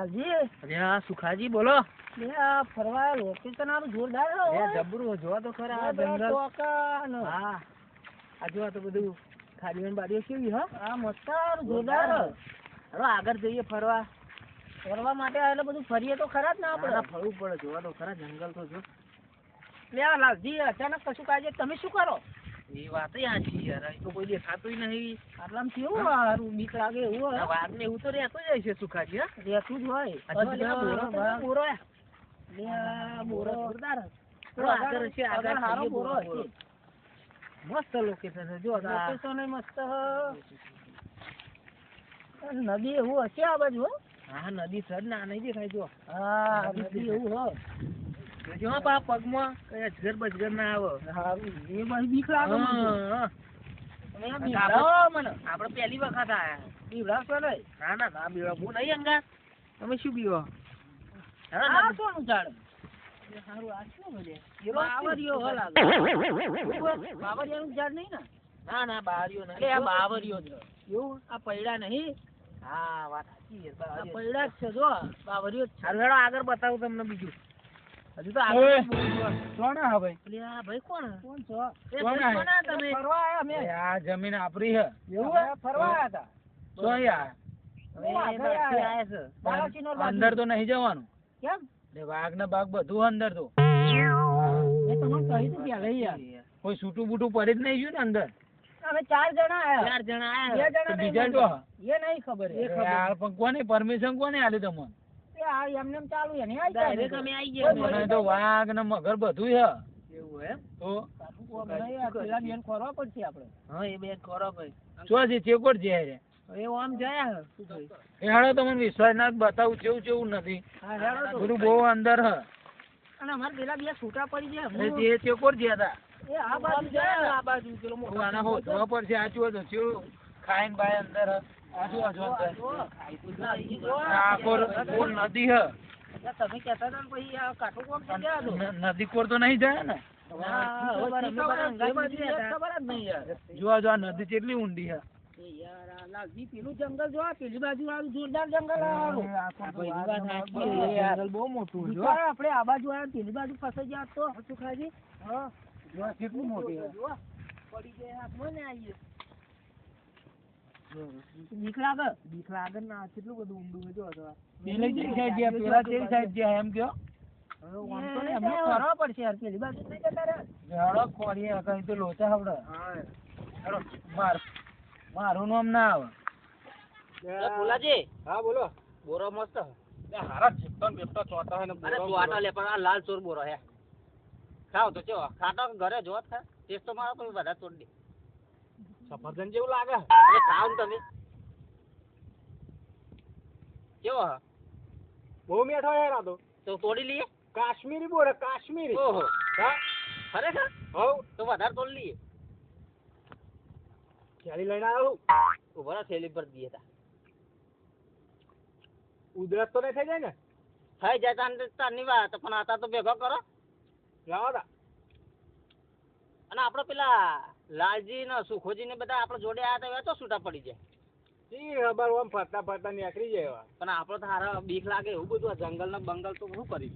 લાલજી. અરે આ સુખાજી બોલો. લે આ ફરવા લોકેશન આનું જોરદાર એ જબરું જોવા તો ખરા આ જંગલ. હા. આ જોવા તો બધું ખાડીઓ બાડીઓ કેવી હા. આ મસ્ત જોરદાર. હવે આગળ જઈએ ફરવા. ફરવા માટે એટલે બધું ફરીએ તો ખરા જ ને ના આપણે. ફરવું પડે જોવા તો ખરા જંગલ તો જો. લે લાલજી અચાનક કશું કાજે તમે શું કરો? એ વાત સાચી યાર. અહીં તો કોઈ દેખાતું નહીં. આટલામાં કેવું હારું? બીક લાગે એવું હોય? વાઘ ને એવું તો રહેતો જ હશે સુખાજી હા. રહેતું જ હોય. આ જો લે આ બોરો બોરો હે. લે આ બોરો જોરદાર. હે. થોડો થોડો આગળ છે આગળ આગળ હારો બોરો બોરો. મસ્ત લોકેશન છે જો લોકેશન મસ્ત નદી એવું હશે આ બાજુ હો? નદી સર ના નહીં દેખાય જો. હા નદી એવું હો. જો પા પગમાં કઈ અજગર બજગર ના આવે. હારું એ બધી બીક લાગે મને. હા, હા. તમે આ મને. આપણે પહેલી વખત આયા. બીવડાવશો નહીં ના ના ના બીવા નહીં અંગાર. તમે શું બીવો? હા ના. ઝાડ સારું આ શું બધે બાવરિયો હો લાગે. બાવરિયાનું ઝાડ નહીં ને? ના ના બારીઓ નહીં. આ બાવરિયો છે એવું? આ પૈડા નહીં? હા વાત સાચી. પૈડા જ છે જો. બાવરિયો જ છે. આગળ બતાવું તમને બીજું. હજુ તો ઓય. આગળ બહુ જોવા. કોણ હા ભાઈ આ ભાઈ કોણ? કોણ છો? એ કોણ ભાઈ આ? કોણ? આ તમે ફરવા આયા અમે આ જમીન આપરી હે. એવું ફરવા આયા હતા યાર. અંદર તો નહીં જવાનું. કેમ? એટલે વાઘ ને બાગ બધું અંદર તો. પહેલા યાર. કોઈ છૂટું બૂટું પડી જ નહીં ગયું ને અંદર. અમે ચાર જણા આયા. ચાર જણા આયા. જણા બીજા જો. એ નહીં ખબર. એ યાર પણ કોને પરમિશન કોને આલી તમને? એ આ એમને એમ ચાલુ છે ને આઈ ડાયરેક્ટ અમે આઈ કોઈ ગયા મને તો વાઘ ને મગર બધું હે એવું એમ? તો પેલા બેન ખોરવા પડશે આપણે હા એ બે કરો ભાઈ શું છે ચેકોટ છે? રે એ આમ જયા એ હાડો તમને વિશ્વાસ ના બતાવું જેવું જેવું નથી. હા બધું બહુ અંદર હ. અને અમારે પેલા બે છૂટા પડી ગયા તે ચેકોટ જ્યા હતા. એ આ બાજુ જાય આ બાજુ પેલો મોટો હું આના હો પડશે આચું હતું ખાઈને બાય અંદર હ. નદી કોર તો નહીં જાય ને જોવા જો નદી કેટલી ઊંડી હે એ યાર આ લાલજી પેલું જંગલ જો પેલી બાજુ વાળું જોરદાર જંગલ આ હારું. ભાઈ, ઈ વાત સાચી એ છે. યાર. જંગલ બહુ મોટું. જો વિચારો આ બાજુ આવ્યા પેલી બાજુ ફસાઈ ગયા તો શું ખાજી કેટલી મોટી હે. જો, પડી ગયા હાથમાં ને આઈએ બીક લાગે બીક લાગે ને કેટલું બધું ઊંડું છે જો તો. આ. જે સાઈડ ગયા પેલા તે સાઈડ ગયા એમ કયો? પેલી તો માર મારું નામ ના આવે. એ હા બોલો. બોરો મસ્ત. હારા ચિપ્ટો બિપ્ટો ચોટા હે ને લે પણ આ લાલ ચોર બોરો હે. ખાવ તો ચો ખાટો ઘરે જોત ખા. ટેસ્ટ તો મારો કોઈ બધા તોડી દે. સફરજન જેવું લાગે. એ ખાવ ને તમે. કેવો બહુ મીઠો યાર આ તો. તો તોડી લઈએ? કાશ્મીરી બોલે કાશ્મીરી. ઓહો. હા. ખરેખર? હવ. તો વધારે તોડી લઈએ. થેલી લઈને આવ્યો ઊભા રહો, થેલી પર દઈએ તા. ઉધરસ તો નહીં થઈ જાય ને? થઈ જાય તાન તારની વાત પણ આતા તો ભેગો કરો. લાવો તા. અને આપણે પેલા લાલજી ને સુખોજી ને બધા આપણે જોડે આયા હતા એવા તો છૂટા પડી જાય. ઈ ખબર ઓમ ફરતા ફરતા નીકળી જાય પણ આપડે તો હારા બીક લાગે એવું બધું જંગલ ને બંગલ તો શું કરી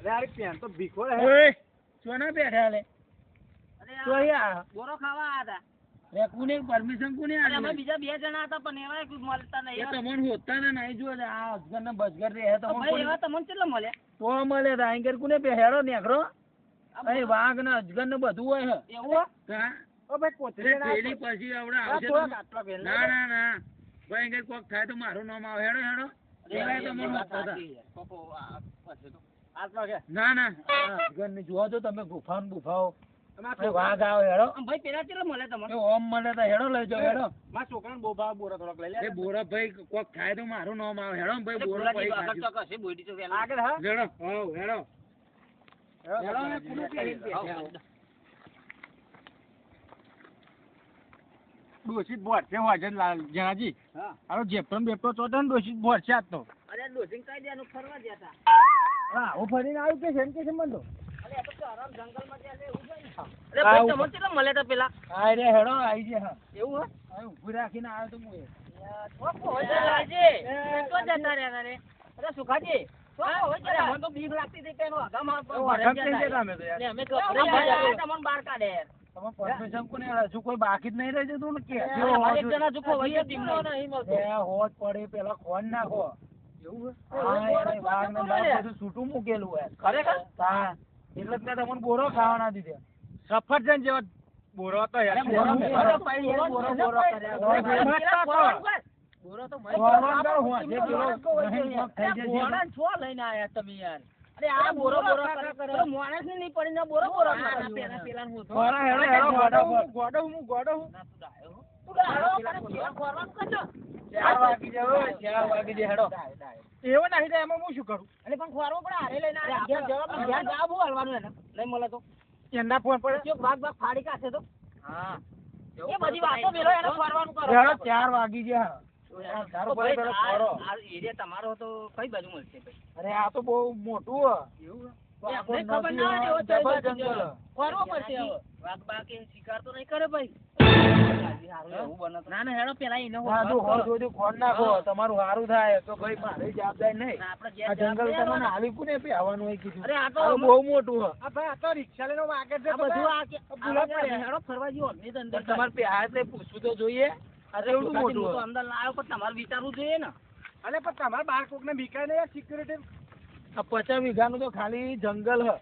અરે અરે પેન તો ભીખો હે ના બેઠા લે? અરે તો આ યાર બોરો ખાવા આયા રે કોને પરમિશન કોને હતા અમે બીજા બે જણા હતા પણ એવા કોઈ મળતા એ નહીં તમને હોતા ને નહીં જો આ અજગર ને બજગર રે તો તમને ભાઈ એવા તમને કેટલા મળે તો મળે અહીં કોને બે હેડો નેકરો અહીં વાઘ ને અજગર ને બધું હોય એવું હા ઓ ભાઈ કોથળી પેલી પછી આવડે આવશે ના ના ના ભાઈ. અહીં કોક થાય તો મારું નામ આવે. હેડો હેડો. એવાય તો મને હતા. ના ના. જોવા તો તમે ગુફાઓ ગુફાઓ. વાઘ આવે હેડો. ભાઈ પેલા કેટલા મળે તમને? ઓમ મળે તો હેડો લઈ જાઓ હેડો. મારા છોકરાને બહુ બોરા થોડોક લઈ એ બોરા ભાઈ કોક થાય તો મારું નામ આવે. હેડો ભાઈ બોરો ભાઈ આગળ તો આગળ હા. હેડો હોવ હેડો. હેડો ને કુલું પહેરીને બેઠા હો. ડોશી ભોર છે વાજન લાલ જણાજી હા. હાલો જેપટો બેપટો તો ને ડોશી ભોર છે આજ તો. અરે ડોસિંગ કઈ દેવાનું ફરવા ગયા હતા હા હું ફરીને આવ્યું કે છે કે છે મને તો. અરે આ તો આરામ જંગલમાં જ્યાં છે એવું છે અરે ભાઈ તમને કેટલા મળે તો પેલા? હા રે હેડો આવી છે હા. એવું હે? હવે ઊભી રાખીને આવ્યો તો હું એ. ઓહો, હોય તો લાલજી. તો જતા રહ્યા તારે. અરે સુખાજી હા, મને તો બીક લાગતી હતી કે એનો તો. તો અમે તમને બહાર કાઢે. તમે પરમિશન કોને હજુ કોઈ બાકી જ નહીં રહી જતું ને કે? એક જણા જુખો હોય છે ટીમનો. એ હોજ પડે પેલા ખોન નાખો. એવું હા, એને ને બાઘ બધું છૂટું મૂકેલું ખરેખર? હા એટલે જ તમને બોરો ખાવાના દીધે. દીધો સફરજન જેવા બોરો હતો યાર. બોરો બોરો બોરો બોરો બોરો કર્યા. બોરો તો બોરો તો હું જે પેલો થઈ જશે. બોરાને છો લઈને આયા તમે યાર. અરે આ બોરો બોરો કરે. પેલો માણસને નહીં પડીને બોરો બોરો કરે. આ પેલા હું હેડો હેડો ગોડો હું ગોડો હું ગોડો હું. તું ડાયો તું તો હાલો, તારે ઘેર ખોરવાનું કરજો. વાગી જાય વાગી જાય હેડો. એવો નહીં થાય એમાં હું શું કરું? એટલે પણ ખોરવો પણ હારે લઈને જવાબ ઘેર જવાબ હું હાલવાનું એને. નહીં મળે તો. એના ફોન પડે. ભાગ ભાગ ફાડી કાઢે તો. હા. એ બધી વાતો મેલો એને ખોરવાનું કરો. હેડો ચાર વાગી ગયા એરિયા તમારો તો કઈ બાજુ મળશે ભાઈ? અરે આ તો બહુ મોટું એવું ખબર ના હોય જંગલ. પડશે હવે. વાઘ બાઘ એ શિકાર તો નહીં કરે ભાઈ. એવું બને તો. ના ના હેડો પેલા એને ના, નાખો. તમારું સારું થાય. તો ભાઈ મારી જવાબદારી નહીં. આપડે આ જંગલ તમને આવી કોને પે આવવાનું હોય કીધું. અરે આ તો બહુ મોટું હે. આ ભાઈ આ તો રિક્ષા લઈને વાગે છે બધું આ હેડો ફરવા જેવો ને અંદર તમારે પે આ એટલે પૂછવું તો જોઈએ. આ એવું મોટું હું તો અંદર ના આવ્યો પણ તમારે વિચારવું જોઈએ ને. અરે પણ તમારે બાર કોક ને બીકાય નહીં સિક્યુરિટી પચાસ પચાસ વીઘાનું તો ખાલી જંગલ હે.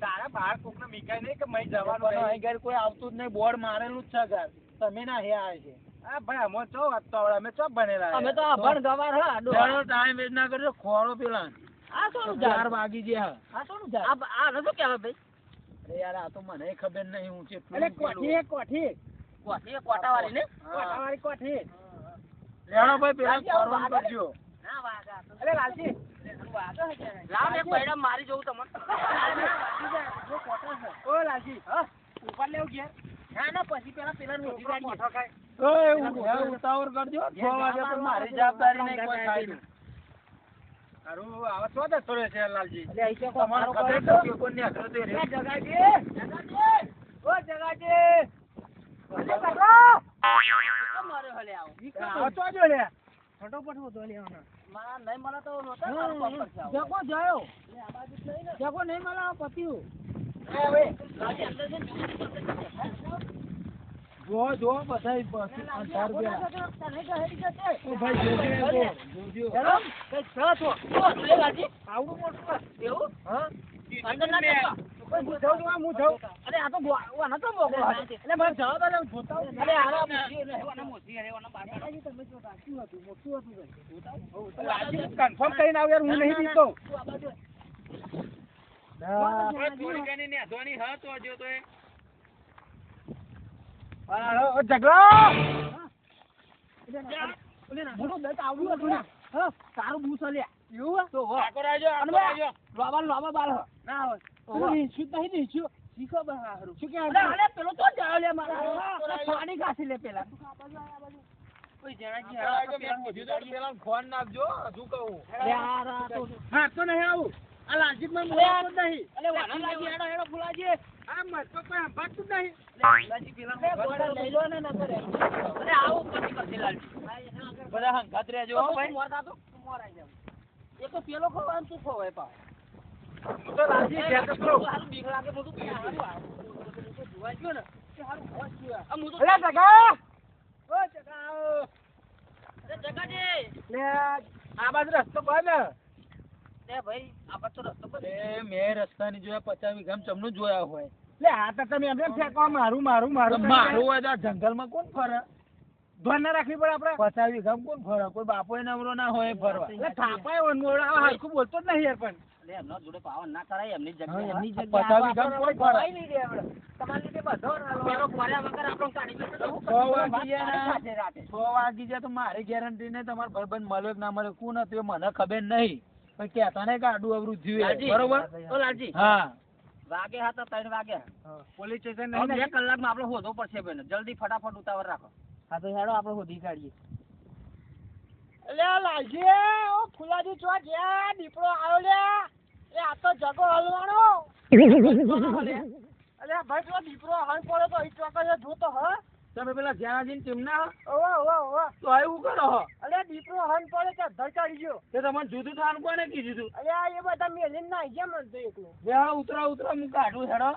તારે બે બાર- કોક ને બીકાય નહીં કે મય જવાનું અહીં ઘર કોઈ આવતું જ નહીં. બોર્ડ મારેલું જ છે ઘર. તમે ના હે આવે છે. હા ભાઈ અમે ચો વાત આવડે અમે ચો બનેલા અમે તો આ ગવાર હા ડો. ચાલો ટાઈમ વેસ્ટ ના કરજો. ખોળો પેલા આ શોનું ચાર ઝાડ? વાગી ગયા. આ ઝાડ? આ આ નતું કહેવાય ભાઈ. અરે યાર આ તો મને ખબર નહીં હું છે અરે કોઠી કોઠી. કોઠી એ કોટાવાળી ને કોટાવાળી કોઠી. લેણો ભાઈ પેલા ખોળો કરજો. ના વાગા અરે લાલજી. લાવ એક પૈડા મારી જોઉં તમને. ઓ લાલજી. હા? ઉપર લેવું ગયા ના ના પછી પેલા પેલા રોટી કાઢીએ ઓય, ઉતાવળ કરજો. છ વાગે તો મારી જવાબદારી નહીં કોઈ થાય જગો જયો. જગો નહીં મળે પત્યું. જો જો બધા ભાઈ આવડું મોટું એવું? હા? અંદર ના હું જાઉં છું, હું જાઉં. અરે આ તો આનો તો મોકલો એટલે મારે જવા દો ને, હું જોતા. અરે આનો મોચી રે, આનો મોચી રે, આનો બાર કાઢો. તમે જો રાખ્યું હતું, મોટું હતું કન્ફર્મ કરીને આવ યાર હું નહીં પીતો. ઝઘડા આવડું હતું ને. તારું બૂસ લે એવું તો હો. બાલ ના હોય. નહીં શીખો શું અરે, પેલો તો જાવ લે મારા. પાણી કાઢી લે પેલા. કોઈ જણાજી આ તો પેલા ફોન નાખજો શું કહું? હા તો નહીં આવું? આ લાલજી મને અરે, નહીં અલે, વાના લાગી, હેડો, હેડો, ફુલાજી. આ મત તો નહીં લાલજી પેલા અરે, લઈ લો ને નકર અરે, આવું પછી કરશે લાલજી. બધા હંગાત રહેજો હો ભાઈ મોરતા તો મોરાઈ જાવ. એ તો પેલો ખવાય તું ખવાય પાવ. તો લાલજી ઘેર તો ખરો. હારું બીક લાગે બધું આવે. જોવા ગયો ને તે હારું હોશ થયું. આ હું તો- અલા જગા ઓ જગા અરે, રસ્તો બંધ લે આ બાજુ રસ્તો બંધ. એ મેં રસ્તાની જોયા પચાસ વીઘામાં ચમનું જોયા હોય. લે આ તો તમે એમ ફેંકવા? મારું મારું મારું મારું હોય તો જંગલમાં કોણ ફરે? ધ્યાન ના રાખવી પડે આપણે. પચાસ વીઘામાં કોણ ફરે? કોઈ બાપો નવરો ના હોય ફરવા. એટલે થાપાય વનમોડ આ હરખું બોલતો જ નહીં યાર પણ. એમના જોડે પાવન ના કરાય એમની હા, એમની આપણો કોઈ ફરાય નહીં આપણે. તમારે લીધે બધો પેલો ફર્યા વગર આપણો કાઢી છ. વાગી જાય તો મારી ગેરંટી નહીં તમારે ભાઈબંધ મળ્યો કે ના મળ્યો કોણ હતું એ મને ખબર નહીં. પણ કહેતા નહીં ગાડું અવરું થયું બરોબર? તો લાલજી, હા. વાગે હા તો ત્રણ વાગે. પોલીસ સ્ટેશન નહીં બે કલાકમાં આપણે હોધો પડશે બેન. જલ્દી ફટાફટ ઉતાવળ રાખો. હા તો હેડો આપણે હોધી કાઢીએ. એટલે લાલજી ઓ ફુલાજી ચો ગયા દીપડો આવ્યો લે એ આ તો જગો હલવાનો. અલ્યા ભાઈ જો દીપડો હલ પડે તો એ ચોક્કસ જોતો હ? તમે પેલા જ્યાં જઈને તેમના ઓવા ઓવા ઓવા તો આવું કરો હો. અલ્યા દીપડો હન પડે તો ધરકાડી ગયો? તે તમને જુદું થાન કોને કીધું તું? અલ્યા એ બધા મેલીન ના ગયા મન તો એકલો. હેડો ઉતરા ઉતરા હું કાઢું હેડો.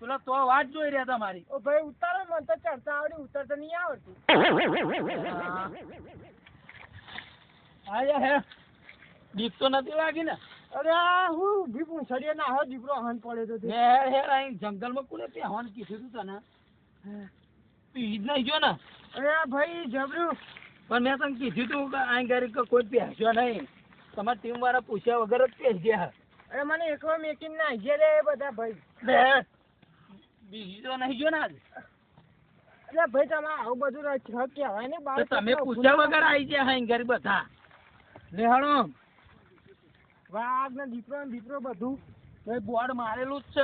પેલા તો વાત જોઈ રહ્યા તમારી ઓ ભાઈ ઉતારો મન તો ચડતા આવડી ઉતરતા નહીં આવડતી. આયા હે. દીપ તો નથી લાગી ને? અરે આ હું ઊભી સડીએ ના હો દીપડો હન પડે તો હે હેર હેર અહીં જંગલમાં કોને હન કીધું તું તને? નહીં જો ને. અરે ભાઈ જબરું. પણ મેં તને કીધું તું કે અહીં ઘરે કે કોઈ પહેરશો નહીં. તમારા ટીમ વાળા પૂછ્યા વગર જ પહેર ગયા અરે મને એકલો મેકિંગ ના આવી રે બધા ભાઈ. બે. બીજી તો નહીં જો ને આજ. અરે ભાઈ તમે આવું બધું રચ કહેવાય ને બાર તમે પૂછ્યા વગર આવી ગયા અહીં ઘરે બધા. લે હળો વાઘ ને દીપડો ને દીપડો બધું. ભાઈ બોર્ડ મારેલું જ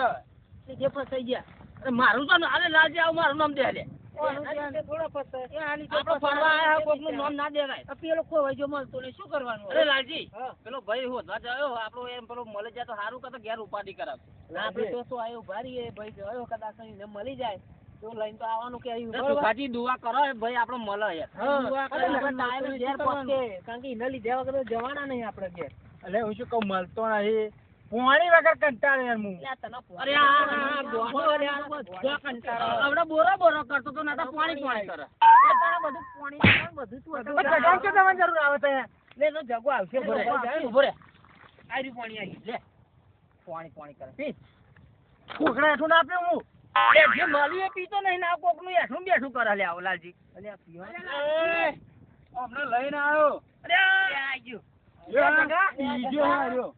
છે. જે ફસાઈ ગયા. મારું તો ના- અરે લાજે આવું મારું નામ દે લે આપણે ફરવા આયા કોકનું નામ ના દેવાય. આ પેલો ખોવાઈ ગયો મળતો નહીં શું કરવાનું અરે લાલજી પેલો ભાઈ હોદવા જાયો આપણો એમ પેલો મળી જાય. તો લઈને તો આવવાનું કે? સુખાજી દુઆ કરો ભાઈ આપણો મળે. કારણ કે એને લીધા વગર જવાના નહીં આપણે ઘેર. એટલે હું શું કહું મળતો નહીં. પોણી વગર કંટાળે યાર હું. અરે આ અરે બધો કંટાળો. આવડે બોરો બોરો કરતો તો ના તો પાણી પાણી કરે. બધું પાણી બધું શું હતું? જગામ કે તમને જરૂર આવે તો લે તો જગો આવશે બોરો ઊભો રે. આરી પાણી આયરું. લે. પાણી પાણી કરે. પી. કોકડા હેઠું ના આપ્યું હું. એ જે મળ્યું એ પીતો નહીં ના કોકનું એઠું ને બેઠું કરે. લે આવો લાલજી. અલ્યા પીવા. હમણાં લઈને આવ્યો. અરે આ. આઈ ગયું. બીજો હાર્યો.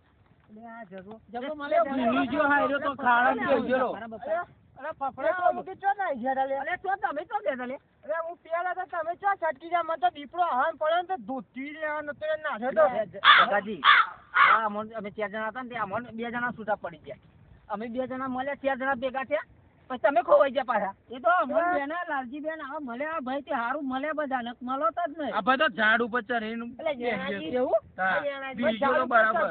અમે ચાર જણા હતા ને બે જણા છૂટા પડી ગયા. અમે બે જણા મળ્યા ચાર જણા ભેગા થયા. તમે ખોવાઈ ગયા પાછા. એ તો અમન બેન લાલજી બેન આ મળે આ ભાઈ તે હારું મળે બધા ને મળો તો જ નહીં. આ બધા ઝાડ ઉપર ચડીને એટલે એવું? બીજો તો બરાબર.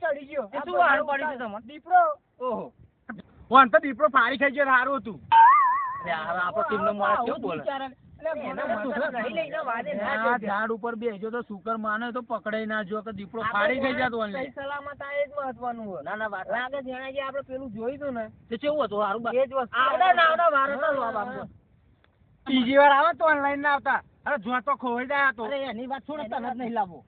ચડી ગયો. શું હારું પડ્યું છે તમને? દીપડો. ઓહો. કોણ તો દીપડો ફાળી ખાઈ ગયો સારું હતું. અરે ઝાડ ઉપર બેસજો તો શુકર માને તો પકડાઈ ના જો કે દીપડો ફાડી ખાઈ જતો સલામત આ એ જ મહત્વનું ના ના વાત લાગે જેનાજી આપણે પેલું જોયું ને તે કેવું હતું? હારું એ જ વસ્તુ. આવડા ના આવડા વાર હતા જવાબ આપજો. બીજી વાર આવે તો ઓનલાઈન ના આવતા. અરે જો તો ખોવાઈ જાય તો. અરે એની વાત છોડ તને જ નહીં લાવો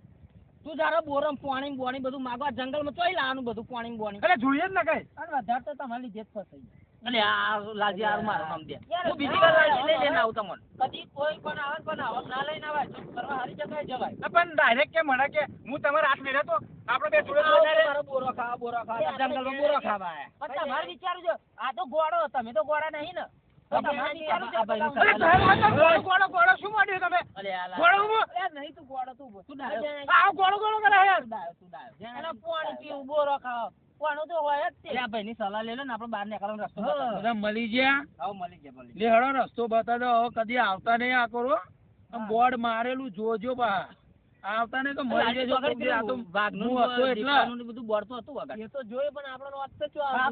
તું તારા બોરમ પાણી બોણી બધું માગવા જંગલમાં ચોઈ લાવવાનું બધું પાણી બોણી. અરે જોઈએ જ ને કઈ. અને વધારે તો તમારી લીધે જ ફસાઈ અલે આ લાજી હારું મારો નામ દે હું બીજી વાર લાજી લઈ લેને આવું તમને. કદી કોઈ પણ આવે પણ આવક ના લઈને આવે ચૂપ કરવા હારી જગ્યાએ જવાય. પણ ડાયરેક્ટ કે મને કે હું તમારા હાથ મેળ્યો તો આપણે બે જોડે જોડે મારો બોરો ખાવા બોરો ખાવા. જંગલમાં બોરો ખાવા પણ તમારે વિચારું છો આ તો ગોળો તમે તો ગોળા નહીં ને. ગોળો ગોળો શું માંડ્યું તમે? ગોળો લાલજી. ઊભો. અરે નહીં તું ગોળો તું તું ડાયો. ગોળો ગોળો કરે તું ડાયો, તું ડાયો. પાણી પીવું બોરો ખાવા. પાણી તો હોય જ તે આ ભાઈની સલાહ લઈ લો ને આપણે બહાર નીકળવાનો રસ્તો બધા મળી ગયા આવો મળી ગયા મળી લે હળો રસ્તો બતાવી હવે કદી આવતા નહીં આ કરો બોર્ડ મારેલું જોજો બા આવતા નહીં તો મરી જજો આ તો વાઘનું હતો એટલે બધું બોર્ડ બોલતું હતું વગર એ તો જોયું પણ આપણને વાત તો ચો આ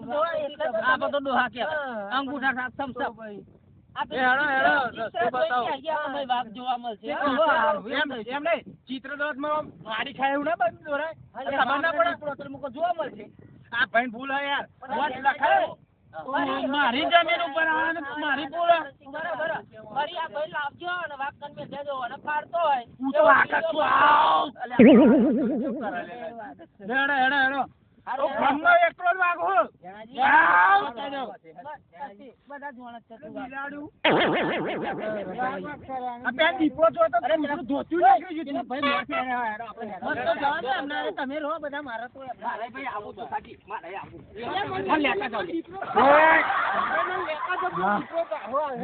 તો બધો ડોહા. હા. અંગૂઠા સાથ હેડો, ચિત્ર ચિત્રદોતમાં મારી ખાય એવું ના બધું દોરાય ના જોવા મળશે આ ભાઈ ભૂલ હે યાર. વોચ લખાયો મારી જમીન ઉપર આવે ને મારી ભૂલ. બરાબર. ફરી આ ભાઈ લાવજો અને વાકન કન મેં દેજો અને પાડતો હોય. હું તો આકાશ છું આવ. હેડો હેડો હેડો તમે રહો બધા મારા તો આવું તો સાચી. મારે આવું. લેતા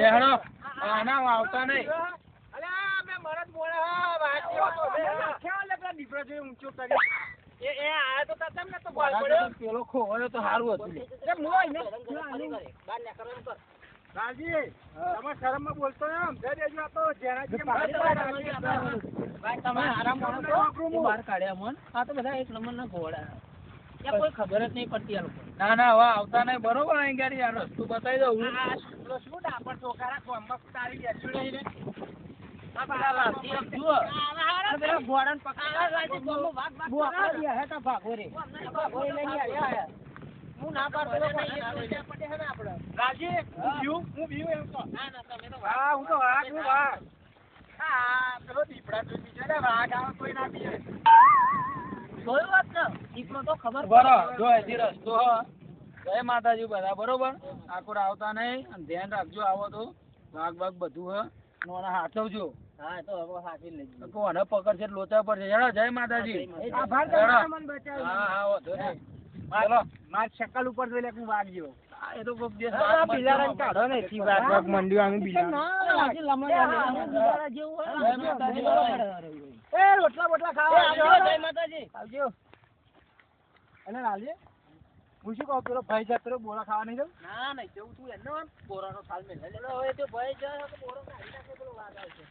જાઓ. આના આવતા નહીં. અલ્યા, મેં મરદ મોડે, હા, વાત. ખ્યાલ પેલા દીપડો જોઈ ઊંચો કરી. એ એ આ તો તમ ને તો બોલ પડ્યો પેલો ખોવાયો તો સારું હતું લે. એ મું આઈને- બહાર નીકળવાનું કર રાજી તમે શરમમાં બોલતો દેજો આ તો જેના ભાઈ, તમે આરામ કરો? બહાર કાઢ્યા મન. આ તો બધા એક નંબરના ઘોડા. કોઈ ખબર જ નહીં પડતી આ લોકો. ના ના હવે આવતા નહીં બરોબર અહીં ગાડી આ રસ્તો બતાવી દઉં શું ડાપણ ચોખારા ગામમાં તારી બેસ્યું નહીં માતાજી બધા, બરોબર? આકોર આવતા નહીં ધ્યાન રાખજો, આવો તો. વાઘ બાગ બધું હ. નોના હાથવજો હા, એ તો હવે સાચી જ લઈ કોને પકડ છે લોચા પર છે હેડો જય માતાજી આભાર. તમારો મને બચાવ્યો. હા હા વાંધો નહીં ચલો માર શકલ ઉપર જોઈ લે હું વાઘ એ તો કોક દિવસ. કાઢો ને મંડ્યું આનું બિલાડું. બિલાડા જેવું હોય. એ રોટલા બોટલા ખાવા. આવજો, જય માતાજી. આવજો. અને લાલજી, હું શું કહું પેલો ભાઈ જતો પેલો બોરા ખાવા નહીં જવું? ના, નહીં, જવું તું એનો બોરાનો થાલ મેં લઈ હવે જો ભાઈ જાય તો બોરો કાઢી નાખે, પેલો વાઘ આવશે.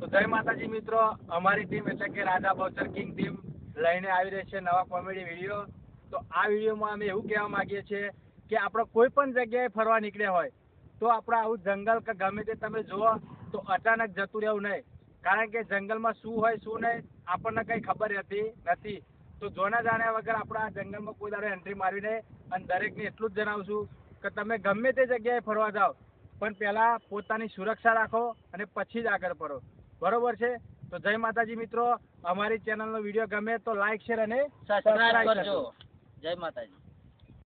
તો જય માતાજી મિત્રો. અમારી ટીમ એટલે કે રાજા બોચર કિંગ ટીમ લઈને આવી રહી છે નવા કોમેડી વીડિયો તો આ વિડીયોમાં અમે એવું કહેવા માંગીએ છીએ કે આપણે કોઈ પણ જગ્યાએ ફરવા નીકળ્યા હોય તો આપણે આવું જંગલ કે ગમે તે તમે જુઓ તો અચાનક જતું રહેવું નહીં. કારણ કે જંગલમાં શું હોય શું નહીં આપણને કંઈ ખબર રહેતી નથી. તો જોના જાણ્યા વગર આપણે આ જંગલમાં કોઈ દાડો એન્ટ્રી મારવી નહીં અને દરેકને એટલું જ જણાવશું કે તમે ગમે તે જગ્યાએ ફરવા જાઓ પણ પહેલાં પોતાની સુરક્ષા રાખો અને પછી જ આગળ પડો બરોબર છે? તો જય માતાજી મિત્રો અમારી ચેનલનો વીડિયો ગમે તો લાઈક શેર અને સબસ્ક્રાઇબ કરજો. જય માતાજી.